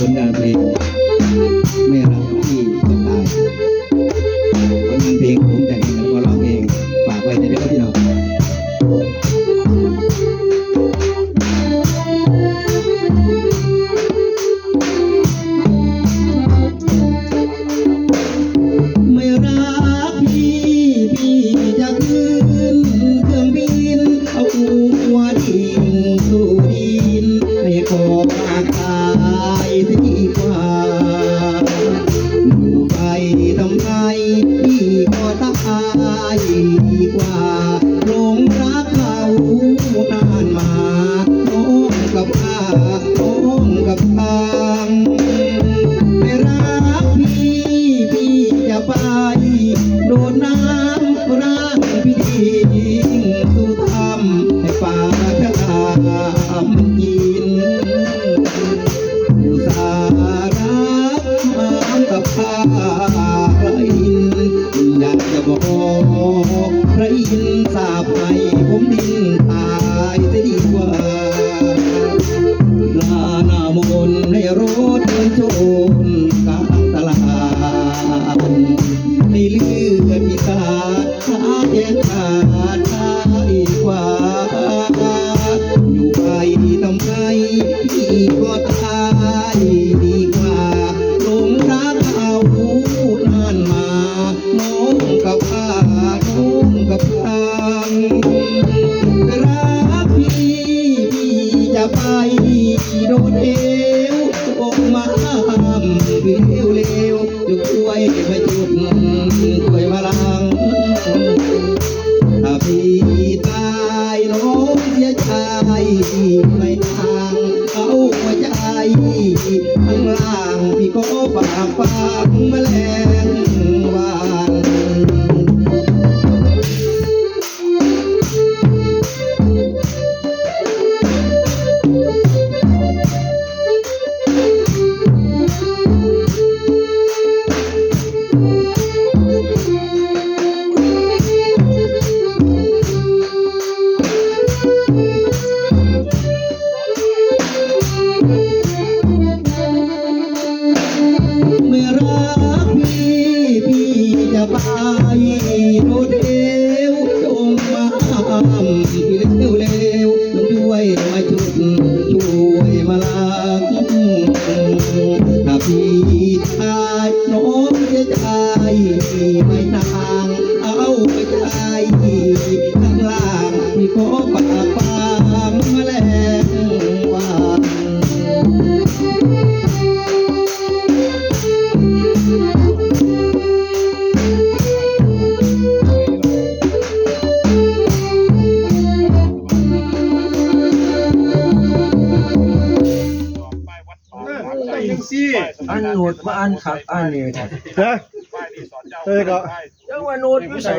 Good night. ยินสาบไปผมดินตายจะดีกว่าลาหน้ามนในรถเดินโจรก เอวออกมาห้ามเร็วเร็วๆจะช่วยมาจุดช่วยมาลังถ้าพี่ตายน้องเสียใจไม่ทางเอาหัวใจข้างล่างพี่ก็ฝากฟังมาแล้ว ไม่ทางเอาไปใจข้างล่างพี่ขอปากปางแมลงวันไอ้ยังซี่อันโนดมาอันขับอันนี้ครับนะเฮ้ย ก็จังว่าโนดอยู่ใส่